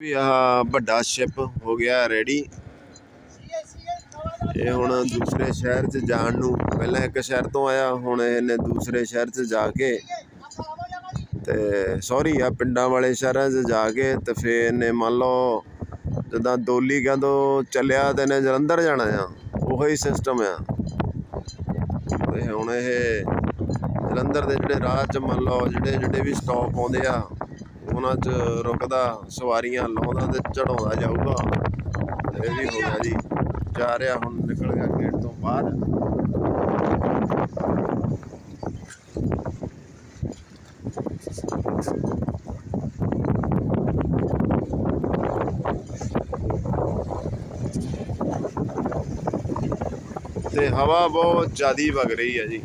ਵੀ ਆਹ ਵੱਡਾ ਸ਼ਿਪ ਹੋ ਗਿਆ ਰੈਡੀ ਇਹ ਹੁਣ ਦੂਸਰੇ ਸ਼ਹਿਰ 'ਚ ਜਾਣ ਨੂੰ, ਪਹਿਲਾਂ ਇੱਕ ਸ਼ਹਿਰ ਤੋਂ ਆਇਆ, ਹੁਣ ਇਹਨੇ ਦੂਸਰੇ ਸ਼ਹਿਰ 'ਚ ਜਾ ਕੇ ਤੇ ਸੌਰੀ ਆ, ਪਿੰਡਾਂ ਵਾਲੇ ਸ਼ਹਿਰਾਂ 'ਚ ਜਾ ਕੇ ਤੇ ਫੇਰ ਇਹਨੇ ਮੰਨ ਲਓ ਜਿੱਦਾਂ ਦੋਲੀ ਕਹਿੰਦੋ ਚੱਲਿਆ ਤੇ ਇਹਨੇ ਜਲੰਧਰ ਜਾਣਾ ਆ, ਉਹੀ ਸਿਸਟਮ ਆ। ਤੇ ਹੁਣ ਇਹ ਜਲੰਧਰ ਦੇ ਜਿਹੜੇ ਰਾਹ 'ਚ ਮੰਨ ਲਓ ਜਿਹੜੇ ਜਿਹੜੇ ਵੀ ਸਟਾਪ ਆਉਂਦੇ ਆ ਉਹਨਾਂ 'ਚ ਰੁਕਦਾ, ਸਵਾਰੀਆਂ ਲਾਉਂਦਾ ਤੇ ਚੜਾਉਂਦਾ ਜਾਊਗਾ। ਤੇ ਇਹ ਵੀ ਹੋ ਗਿਆ ਜੀ। ਜਾ ਰਿਹਾ ਹੁਣ ਨਿਕਲ ਗਿਆ ਗੇਟ ਤੋਂ ਬਾਹਰ। ਤੇ ਹਵਾ ਬਹੁਤ ਜ਼ਿਆਦੀ ਵਗ ਰਹੀ ਹੈ ਜੀ।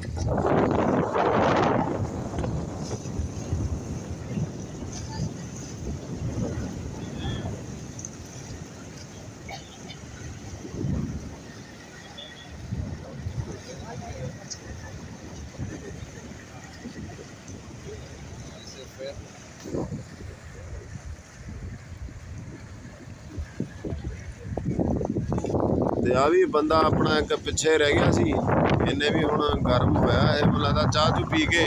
ਤੇ ਆ ਵੀ ਬੰਦਾ ਆਪਣਾ ਇੱਕ ਪਿੱਛੇ ਰਹਿ ਗਿਆ ਸੀ ਇਹਨੇ ਵੀ ਹੁਣ ਗਰਮ ਹੋਇਆ, ਇਹ ਮੈਨੂੰ ਲੱਗਦਾ ਚਾਹ ਚੂ ਪੀ ਕੇ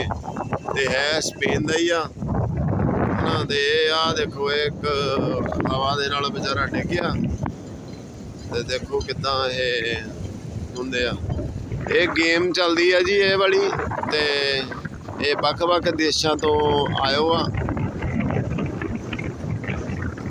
ਤੇ ਹੈ ਸਪੇਨ ਦਾ ਹੀ ਆ। ਉਹਨਾਂ ਦੇ ਆ ਦੇਖੋ ਇਹ ਇੱਕ ਹਵਾ ਦੇ ਨਾਲ ਵਿਚਾਰਾ ਡਿੱਗਿਆ। ਤੇ ਦੇਖੋ ਕਿਦਾਂ ਇਹ ਹੁੰਦੇ ਆ। ਇਹ ਗੇਮ ਚੱਲਦੀ ਆ ਜੀ ਇਹ ਵਾਲੀ ਤੇ ਇਹ ਵੱਖ-ਵੱਖ ਦੇਸ਼ਾਂ ਤੋਂ ਆਇਓ ਆ।